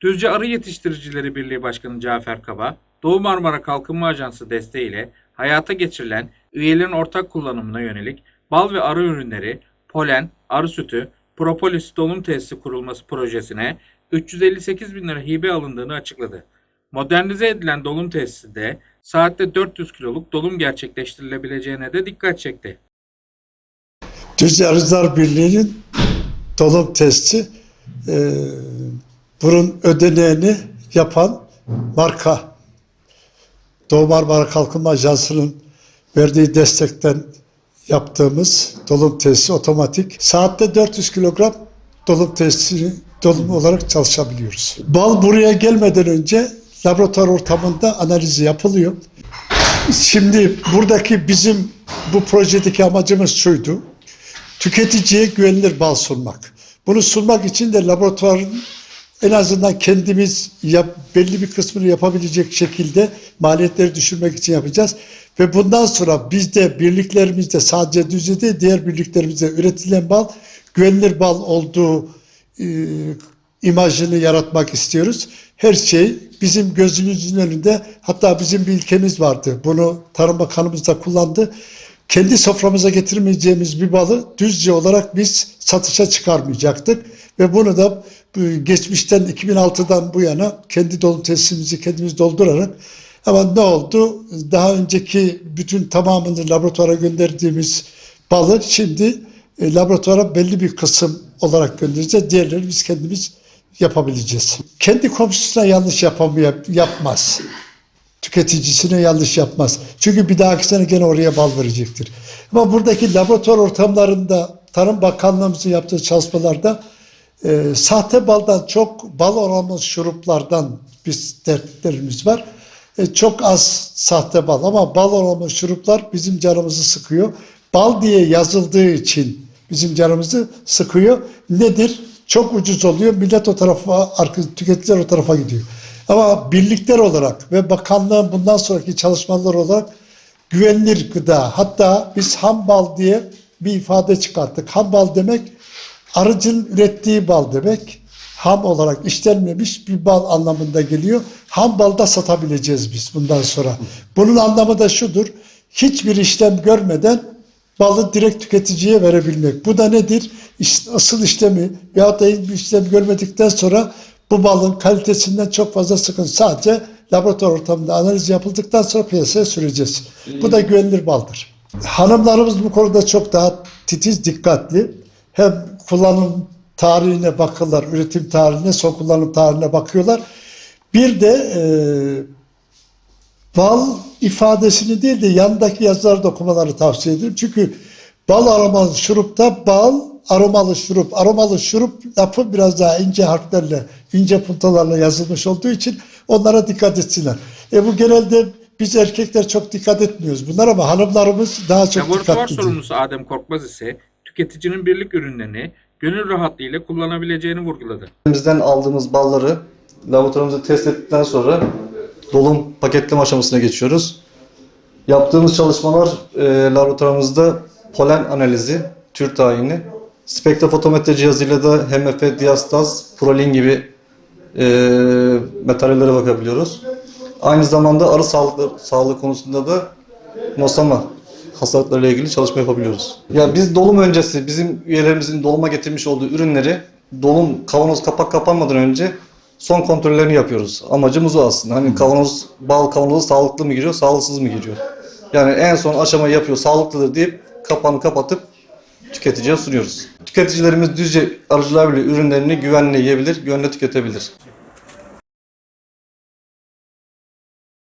Düzce Arı Yetiştiricileri Birliği Başkanı Cafer Kaba, Doğu Marmara Kalkınma Ajansı desteğiyle hayata geçirilen üyelerin ortak kullanımına yönelik bal ve arı ürünleri, polen, arı sütü, propolis dolum tesisi kurulması projesine 358 bin lira hibe alındığını açıkladı. Modernize edilen dolum tesisi de saatte 400 kiloluk dolum gerçekleştirilebileceğine de dikkat çekti. Düzce Arıcılar Birliği'nin dolum testi e, bunun ödeneğini yapan marka Doğu Marmara Kalkınma Ajansı'nın verdiği destekten yaptığımız dolum testi otomatik. Saatte 400 kilogram dolum testi dolum olarak çalışabiliyoruz. Bal buraya gelmeden önce laboratuvar ortamında analizi yapılıyor. Şimdi buradaki bizim bu projedeki amacımız şuydu. Tüketiciye güvenilir bal sunmak. Bunu sunmak için de laboratuvarın en azından kendimiz yap, belli bir kısmını yapabilecek şekilde maliyetleri düşürmek için yapacağız. Ve bundan sonra bizde birliklerimizde sadece Düzce'de diğer birliklerimizde üretilen bal güvenilir bal olduğu e, imajını yaratmak istiyoruz. Her şey bizim gözümüzün önünde hatta bizim bir ilkemiz vardı. Bunu Tarım Bakanımız da kullandı. Kendi soframıza getirmeyeceğimiz bir balı düzce olarak biz satışa çıkarmayacaktık. Ve bunu da bu geçmişten 2006'dan bu yana kendi dolu tesisimizi kendimiz doldurarak ama ne oldu? Daha önceki bütün tamamını laboratuvara gönderdiğimiz balı şimdi e, laboratuvara belli bir kısım olarak göndereceğiz. Diğerlerini biz kendimiz yapabileceğiz. Kendi komşusuna yanlış yapamıyor, yapmaz. Tüketicisine yanlış yapmaz. Çünkü bir dahaki sene gene oraya bal verecektir. Ama buradaki laboratuvar ortamlarında Tarım Bakanlığımızın yaptığı çalışmalarda e, sahte baldan çok bal oranlı şuruplardan biz dertlerimiz var. E, çok az sahte bal ama bal oranlı şuruplar bizim canımızı sıkıyor. Bal diye yazıldığı için bizim canımızı sıkıyor. Nedir? Çok ucuz oluyor. Millet o tarafa, tüketiciler o tarafa gidiyor. Ama birlikler olarak ve bakanlığın bundan sonraki çalışmalar olarak güvenilir gıda. Hatta biz ham bal diye bir ifade çıkarttık. Ham bal demek arıcın ürettiği bal demek. Ham olarak işlenmemiş bir bal anlamında geliyor. Ham balda satabileceğiz biz bundan sonra. Bunun anlamı da şudur. Hiçbir işlem görmeden balı direkt tüketiciye verebilmek. Bu da nedir? İşte asıl işlemi ya da hiçbir işlem görmedikten sonra bu balın kalitesinden çok fazla sıkıntı. Sadece laboratuvar ortamında analiz yapıldıktan sonra piyasaya süreceğiz. Bu da güvenilir baldır. Hanımlarımız bu konuda çok daha titiz, dikkatli. Hem kullanım tarihine bakırlar, üretim tarihine, son kullanım tarihine bakıyorlar. Bir de e, bal ifadesini değil de yanındaki yazıları da okumaları tavsiye ederim. Çünkü bal aromalı şurupta bal aromalı şurup, aromalı şurup lafı biraz daha ince harflerle, ince puntalarla yazılmış olduğu için onlara dikkat etsinler. E bu genelde biz erkekler çok dikkat etmiyoruz bunlar ama hanımlarımız daha çok Laboratuvar dikkatli. ediyor. sorumlusu Adem Korkmaz ise tüketicinin birlik ürünlerini gönül rahatlığıyla kullanabileceğini vurguladı. Bizden aldığımız balları laboratuvarımızda test ettikten sonra dolum paketleme aşamasına geçiyoruz. Yaptığımız çalışmalar e, laboratuvarımızda polen analizi, tür tayini, spektrofotometre cihazıyla da HMF, diastaz, prolin gibi e, metallere bakabiliyoruz. Aynı zamanda arı sağlığı, sağlığı konusunda da nosama hastalıklarıyla ilgili çalışma yapabiliyoruz. Ya biz dolum öncesi bizim üyelerimizin doluma getirmiş olduğu ürünleri dolum kavanoz kapak kapanmadan önce son kontrollerini yapıyoruz. Amacımız o aslında. Hani kavanoz bal kavanozu sağlıklı mı giriyor, sağlıksız mı giriyor? Yani en son aşamayı yapıyor, sağlıklıdır deyip kapağını kapatıp tüketiciye sunuyoruz. Tüketicilerimiz Düzce Arıcılar Birliği ürünlerini güvenle yiyebilir, güvenle tüketebilir.